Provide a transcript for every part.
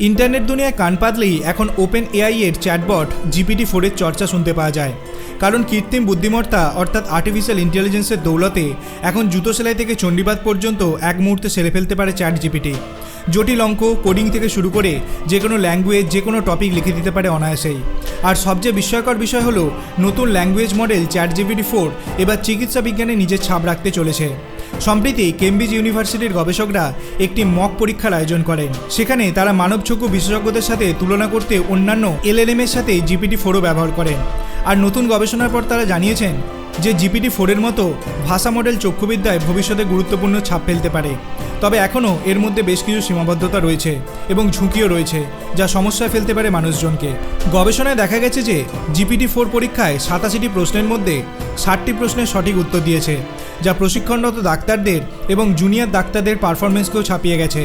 Internet দুনিয়ায় কান পাতলেই এখন ওপেন এআই এর চ্যাটবট জিপিটি ফোরের চর্চা শুনতে পাওয়া যায়। কারণ কৃত্রিম বুদ্ধিমত্তা অর্থাৎ আর্টিফিশিয়াল ইন্টেলিজেন্সের দৌলতে এখন জুতো সেলাই থেকে চণ্ডীবাদ পর্যন্ত এক মুহূর্তে সেরে ফেলতে পারে চ্যাট জিপিটি জটিল অঙ্ক কোডিং থেকে শুরু করে যে কোনো ল্যাঙ্গুয়েজ যে কোনো টপিক লিখে দিতে পারে অনায়াসেই। আর সবচেয়ে বিস্ময়কর বিষয় হলো, নতুন language model chat GPT four এবার চিকিৎসা বিজ্ঞানে নিজের ছাপ রাখতে চলেছে। সম্প্রতি কেমব্রিজ ইউনিভার্সিটির গবেষকরা একটি মক পরীক্ষার আয়োজন করেন। সেখানে তারা মানবচক্ষু বিশেষজ্ঞদের সাথে তুলনা করতে অন্যান্য এলএলএম এর সাথে জিপিটি ফোরও ব্যবহার করেন। আর নতুন গবেষণার পর তারা জানিয়েছেন যে জিপিটি ফোরের মতো ভাষা মডেল চক্ষুবিদ্যায় ভবিষ্যতে গুরুত্বপূর্ণ ছাপ ফেলতে পারে। তবে এখনও এর মধ্যে বেশ কিছু সীমাবদ্ধতা রয়েছে এবং ঝুঁকিও রয়েছে, যা সমস্যায় ফেলতে পারে মানুষজনকে। গবেষণায় দেখা গেছে যে জিপিটি ফোর পরীক্ষায় সাতাশিটি প্রশ্নের মধ্যে ষাটটি প্রশ্নের সঠিক উত্তর দিয়েছে। যা প্রশিক্ষণরত ডাক্তারদের এবং জুনিয়র ডাক্তারদের পারফরমেন্সকেও ছাপিয়ে গেছে।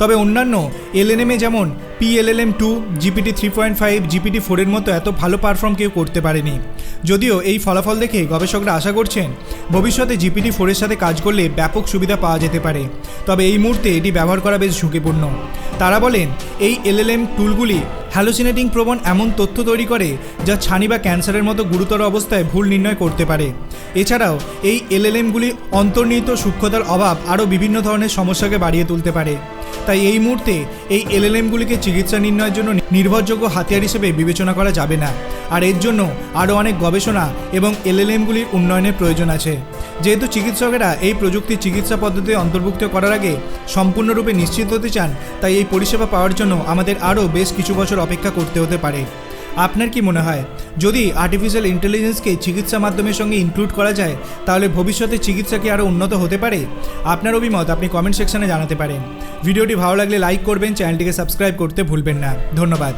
তবে অন্যান্য এলএনএমে যেমন PLLM two GPT three point five GPT ফোরের মতো এত ভালো পারফর্ম কেউ করতে পারেনি। যদিও এই ফলাফল দেখে গবেষকরা আশা করছেন, ভবিষ্যতে জিপিটি ফোরের সাথে কাজ করলে ব্যাপক সুবিধা পাওয়া যেতে পারে। তবে এই মুহূর্তে এটি ব্যবহার করা বেশ ঝুঁকিপূর্ণ। তারা বলেন, এই এলএলএম টুলগুলি হ্যালোসিনেটিং প্রবণ এমন তথ্য তৈরি করে যা ছানি বা ক্যান্সারের মতো গুরুতর অবস্থায় ভুল নির্ণয় করতে পারে। এছাড়াও, এই এলএলএমগুলি অন্তর্নিহিত সূক্ষ্মতার অভাব আরও বিভিন্ন ধরনের সমস্যাকে বাড়িয়ে তুলতে পারে। তাই এই মুহূর্তে এই এলএলএমগুলিকে চিকিৎসা নির্ণয়ের জন্য নির্ভরযোগ্য হাতিয়ার হিসেবে বিবেচনা করা যাবে না। আর এর জন্য আরও অনেক গবেষণা এবং এলএলএমগুলির উন্নয়নের প্রয়োজন আছে। যেহেতু চিকিৎসকেরা এই প্রযুক্তি চিকিৎসা পদ্ধতি অন্তর্ভুক্ত করার আগে সম্পূর্ণরূপে নিশ্চিত হতে চান, তাই এই পরিষেবা পাওয়ার জন্য আমাদের আরও বেশ কিছু বছর অপেক্ষা করতে হতে পারে। আপনার কি মনে হয়? যদি আর্টিফিশিয়াল ইন্টেলিজেন্সকে চিকিৎসা মাধ্যমের সঙ্গে ইনক্লুড করা যায়, তাহলে ভবিষ্যতে চিকিৎসা কি আরও উন্নত হতে পারে? আপনার অভিমত আপনি কমেন্ট সেকশনে জানাতে পারেন। ভিডিওটি ভালো লাগলে লাইক করবেন চ্যানেলটিকে সাবস্ক্রাইব করতে ভুলবেন না। ধন্যবাদ।